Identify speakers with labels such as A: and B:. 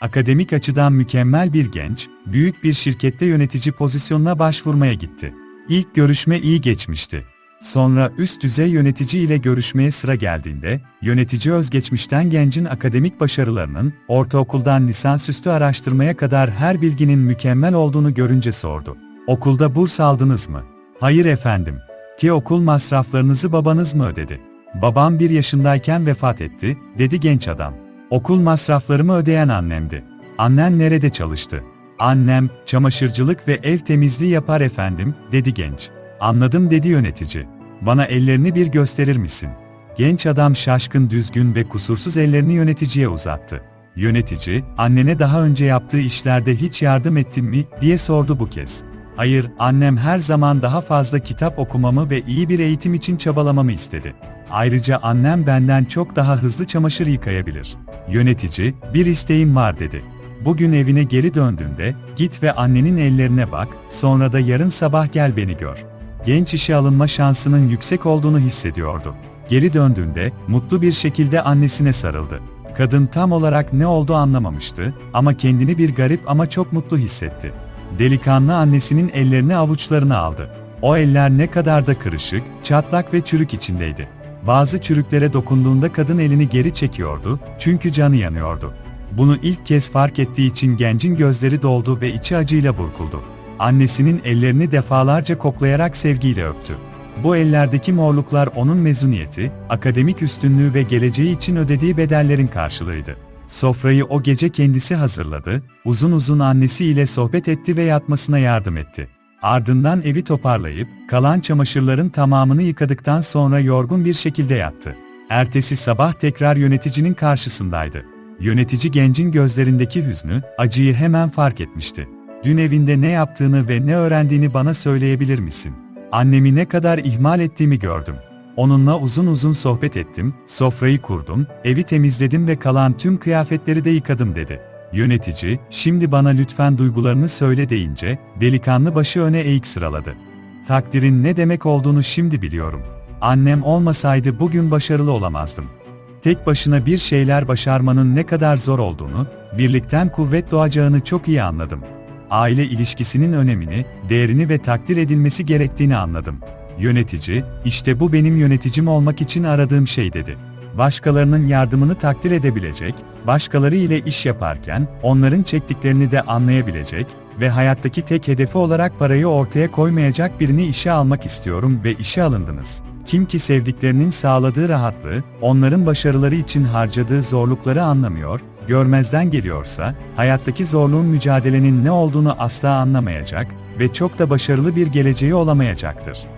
A: Akademik açıdan mükemmel bir genç, büyük bir şirkette yönetici pozisyonuna başvurmaya gitti. İlk görüşme iyi geçmişti. Sonra üst düzey yönetici ile görüşmeye sıra geldiğinde, yönetici özgeçmişten gencin akademik başarılarının, ortaokuldan lisansüstü araştırmaya kadar her bilginin mükemmel olduğunu görünce sordu. Okulda burs aldınız mı? Hayır efendim. Ki okul masraflarınızı babanız mı ödedi? Babam bir yaşındayken vefat etti, dedi genç adam. Okul masraflarımı ödeyen annemdi. Annen nerede çalıştı? Annem, çamaşırcılık ve ev temizliği yapar efendim, dedi genç. Anladım dedi yönetici. Bana ellerini bir gösterir misin? Genç adam şaşkın düzgün ve kusursuz ellerini yöneticiye uzattı. Yönetici, annene daha önce yaptığı işlerde hiç yardım ettin mi, diye sordu bu kez. Hayır, annem her zaman daha fazla kitap okumamı ve iyi bir eğitim için çabalamamı istedi. Ayrıca annem benden çok daha hızlı çamaşır yıkayabilir. Yönetici, bir isteğim var dedi. Bugün evine geri döndüğünde, git ve annenin ellerine bak, sonra da yarın sabah gel beni gör. Genç işe alınma şansının yüksek olduğunu hissediyordu. Geri döndüğünde, mutlu bir şekilde annesine sarıldı. Kadın tam olarak ne oldu anlamamıştı ama kendini bir garip ama çok mutlu hissetti. Delikanlı annesinin ellerini avuçlarına aldı. O eller ne kadar da kırışık, çatlak ve çürük içindeydi. Bazı çürüklere dokunduğunda kadın elini geri çekiyordu, çünkü canı yanıyordu. Bunu ilk kez fark ettiği için gencin gözleri doldu ve içi acıyla burkuldu. Annesinin ellerini defalarca koklayarak sevgiyle öptü. Bu ellerdeki morluklar onun mezuniyeti, akademik üstünlüğü ve geleceği için ödediği bedellerin karşılığıydı. Sofrayı o gece kendisi hazırladı, uzun uzun annesiyle sohbet etti ve yatmasına yardım etti. Ardından evi toparlayıp, kalan çamaşırların tamamını yıkadıktan sonra yorgun bir şekilde yattı. Ertesi sabah tekrar yöneticinin karşısındaydı. Yönetici gencin gözlerindeki hüznü, acıyı hemen fark etmişti. Dün evinde ne yaptığını ve ne öğrendiğini bana söyleyebilir misin? Annemi ne kadar ihmal ettiğimi gördüm. Onunla uzun uzun sohbet ettim, sofrayı kurdum, evi temizledim ve kalan tüm kıyafetleri de yıkadım dedi. Yönetici, şimdi bana lütfen duygularını söyle deyince, delikanlı başı öne eğik sıraladı. Takdirin ne demek olduğunu şimdi biliyorum. Annem olmasaydı bugün başarılı olamazdım. Tek başına bir şeyler başarmanın ne kadar zor olduğunu, birlikten kuvvet doğacağını çok iyi anladım. Aile ilişkisinin önemini, değerini ve takdir edilmesi gerektiğini anladım. Yönetici, işte bu benim yöneticim olmak için aradığım şey dedi. Başkalarının yardımını takdir edebilecek, başkaları ile iş yaparken onların çektiklerini de anlayabilecek ve hayattaki tek hedefi olarak parayı ortaya koymayacak birini işe almak istiyorum ve işe alındınız. Kim ki sevdiklerinin sağladığı rahatlığı, onların başarıları için harcadığı zorlukları anlamıyor, görmezden geliyorsa, hayattaki zorluğun mücadelenin ne olduğunu asla anlamayacak ve çok da başarılı bir geleceği olamayacaktır.